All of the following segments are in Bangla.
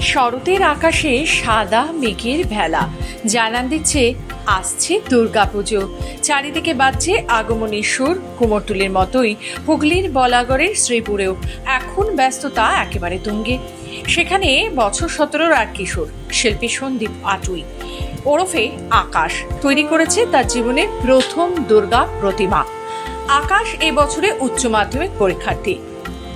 শরতের আকাশে সাদা মেঘের ভেলা। জানান দিচ্ছে, আসছে দুর্গাপুজো। চারিদিকে বাজছে আগমনী সুর। কুমোরটুলির মতোই হুগলির বলাগড়ের শ্রীপুরেও। এখন ব্যস্ততা একেবারে তুঙ্গে। সেখানে বছর সতেরোর আর কিশোর শিল্পী সন্দীপ আটুই। ওরফে আকাশ। তৈরি করেছে তার জীবনের প্রথম দুর্গা প্রতিমা। আকাশ এই বছরে উচ্চ মাধ্যমিক পরীক্ষার্থী।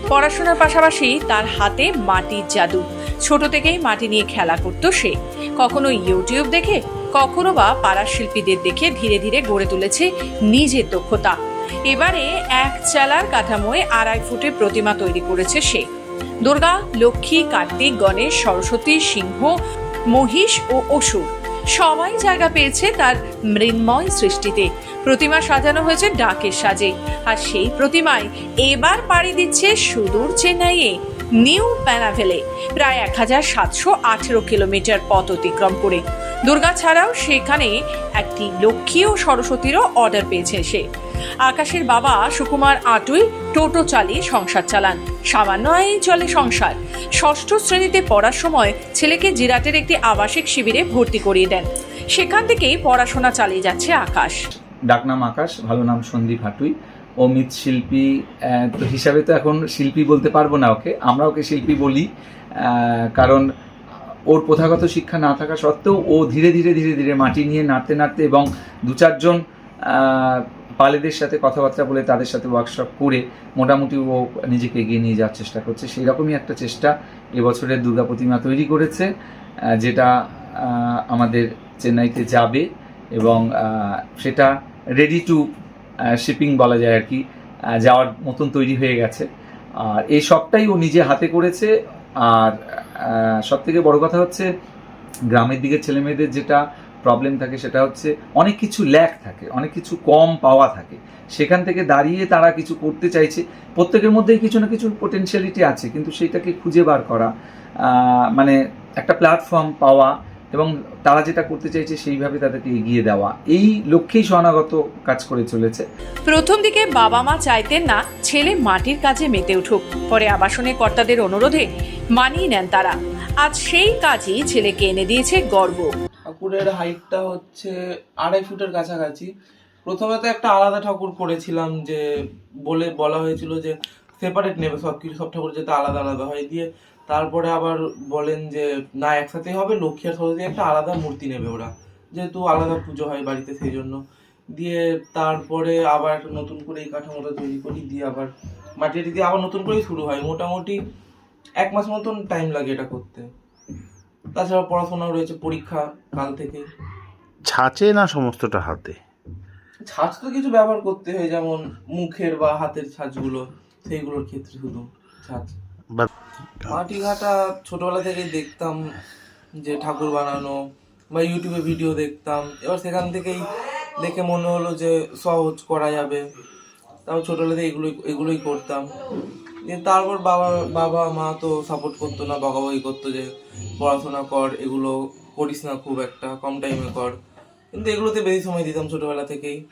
পড়াশোনার পাশাপাশি তার হাতে মাটির জাদু। ছোট থেকেই মাটি নিয়ে খেলা করত সে। কখনো ইউটিউব দেখে, কখনো বা পাড়ার শিল্পীদের দেখে ধীরে ধীরে গড়ে তুলেছে নিজের দক্ষতা। এবারে এক চালার কাঠামোয় আড়াই ফুটের প্রতিমা তৈরি করেছে সে। দুর্গা, লক্ষ্মী, কার্তিক, গণেশ, সরস্বতী, সিংহ, মহিষ ও অসুর। সবাই জায়গা পেয়েছে তার মৃন্ময় সৃষ্টিতে। প্রতিমা সাজানো হয়েছে ডাকের সাজে। আর সেই প্রতিমায় এবার পাড়ি দিচ্ছে সুদূর চেন্নাইয়ে, নিউ প্যানাভেলে প্রায় এক হাজার সাতশো আঠেরো কিলোমিটার পথ অতিক্রম করে। দুর্গা ছাড়াও সেখানে একটি লক্ষ্মী ও সরস্বতীরও অর্ডার পেয়েছে সে। আকাশের বাবা সুকুমার আটুই টোটো চালিয়ে সংসার চালান। সামান্য আয়েই চলে সংসার। ষষ্ঠ শ্রেণীতে পড়ার সময় ছেলেকে জিরাটের একটি আবাসিক শিবিরে ভর্তি করিয়ে দেন। সেখান থেকেই পড়াশোনা চালিয়ে যাচ্ছে আকাশ। ডাকনাম আকাশ, ভালো নাম সন্দীপ হাটুই। ও মৃৎশিল্পী তো হিসাবে তো এখন শিল্পী বলতে পারব না ওকে। আমরা ওকে শিল্পী বলি কারণ ওর প্রথাগত শিক্ষা না থাকা সত্ত্বেও ও ধীরে ধীরে ধীরে ধীরে মাটি নিয়ে নাড়তে নাড়তে এবং দু চারজন পালেদের সাথে কথাবার্তা বলে তাদের সাথে ওয়ার্কশপ করে মোটামুটি ও নিজেকে এগিয়ে নিয়ে যাওয়ার চেষ্টা করছে। সেই রকমই একটা চেষ্টা এবছরের দুর্গা প্রতিমা তৈরি করেছে যেটা আমাদের চেন্নাইতে যাবে এবং সেটা রেডি টু শিপিং বলা যায় আর কি যাওয়ার মতন তৈরি হয়ে গেছে। আর এই সবটাই ও নিজে হাতে করেছে। আর সব থেকে বড় কথা হচ্ছে, গ্রামের দিকের ছেলেমেয়েদের যেটা প্রবলেম থাকে সেটা হচ্ছে অনেক কিছু ল্যাক থাকে, অনেক কিছু কম পাওয়া থাকে। সেখান থেকে দাঁড়িয়ে তারা কিছু করতে চাইছে। প্রত্যেকের মধ্যেই কিছু না কিছু পোটেনশিয়ালিটি আছে, কিন্তু সেইটাকে খুঁজে বার করা মানে একটা প্ল্যাটফর্ম পাওয়া এবং তারা যেটা করতে চাইছে সেইভাবে তাদেরকে এগিয়ে দেওয়া। এই লক্ষ্যেই শরণাগত কাজ করে চলেছে। প্রথম দিকে বাবা মা চাইতেন না ছেলে মাটির কাজে মেতে উঠুক। পরে আবাসনের কর্তাদের অনুরোধে মানিয়ে নেন তারা। আজ সেই কাজই ছেলেকে এনে দিয়েছে গর্ব। ঠাকুরের হাইটটা হচ্ছে আড়াই ফুটের কাছাকাছি। প্রথমে তো একটা আলাদা ঠাকুর করেছিলাম যে বলে বলা হয়েছিল যে সেপারেট নেবে, সব কিছু, সব ঠাকুর যাতে আলাদা আলাদা হয় দিয়ে। তারপরে আবার বলেন যে না, একসাথেই হবে, লক্ষ্মী আর সরস্বতী একটা আলাদা মূর্তি নেবে ওরা। যেহেতু আলাদা পুজো হয় বাড়িতে সেই জন্য। দিয়ে তারপরে আবার একটা নতুন করে এই কাঠামোটা তৈরি করি, দিয়ে আবার মাটিটি দিয়ে আবার নতুন করেই শুরু হয়। মোটামুটি এক মাস মতন টাইম লাগে এটা করতে। তাছাড়া পড়াশোনাও রয়েছে পরীক্ষা কাল থেকে। ছাঁচে না সমস্তটা হাতে? ছাঁচ তো কিছু ব্যবহার করতে হয় যেমন মুখের বা হাতের ছাঁচগুলো সেইগুলোর ক্ষেত্রে শুধু ছাঁচ। মাটি ঘাটা ছোটবেলা থেকেই দেখতাম যে ঠাকুর বানানো বা ইউটিউবে ভিডিও দেখতাম। এবার সেখান থেকেই দেখে মনে হলো যে সহজ করা যাবে। তাও ছোটবেলা থেকে এগুলোই এগুলোই করতাম। তারপর বাবা বাবা, মা তো সাপোর্ট করতো না, বকাবকি করতো যে পড়াশোনা কর, এগুলো করিস না খুব একটা, কম টাইমে কর। কিন্তু এগুলোতে বেশি সময় দিতাম ছোটোবেলা থেকেই।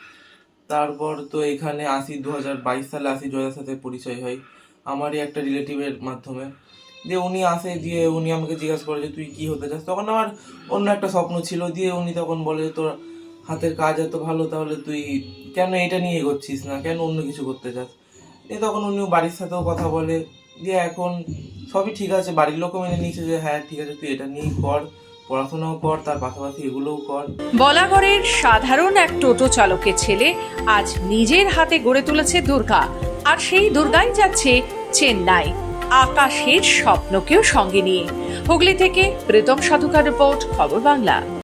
তারপর তো এখানে আসি দু হাজার বাইশ সালে আসি জয়ার সাথে পরিচয় হয় আমারই একটা রিলেটিভের মাধ্যমে। দিয়ে উনি আসে, দিয়ে উনি আমাকে জিজ্ঞাসা করে যে তুই কী হতে চাস? তখন আমার অন্য একটা স্বপ্ন ছিল, দিয়ে উনি তখন বলে যে তোর হাতের কাজ এত ভালো, তাহলে তুই কেন এটা নিয়ে এগোচ্ছিস না? কেন অন্য কিছু করতে চাস? দিয়ে তখন উনি বাড়ির সাথেও কথা বলে, দিয়ে এখন সবই ঠিক আছে, বাড়ির লোকও মেনে নিয়েছে যে হ্যাঁ ঠিক আছে, তুই এটা নিয়েই কর, পড়াশোনাও কর, তার পাশাপাশি এগুলোও কর। বলাগড়ের সাধারণ এক টোটো চালকের ছেলে আজ নিজের হাতে গড়ে তুলেছে দুর্গা, আর সেই দুর্গাই যাচ্ছে চেন্নাই, আকাশের স্বপ্নকেও সঙ্গে নিয়ে। হুগলি থেকে প্রীতম সাধুকার রিপোর্ট, খবর বাংলা।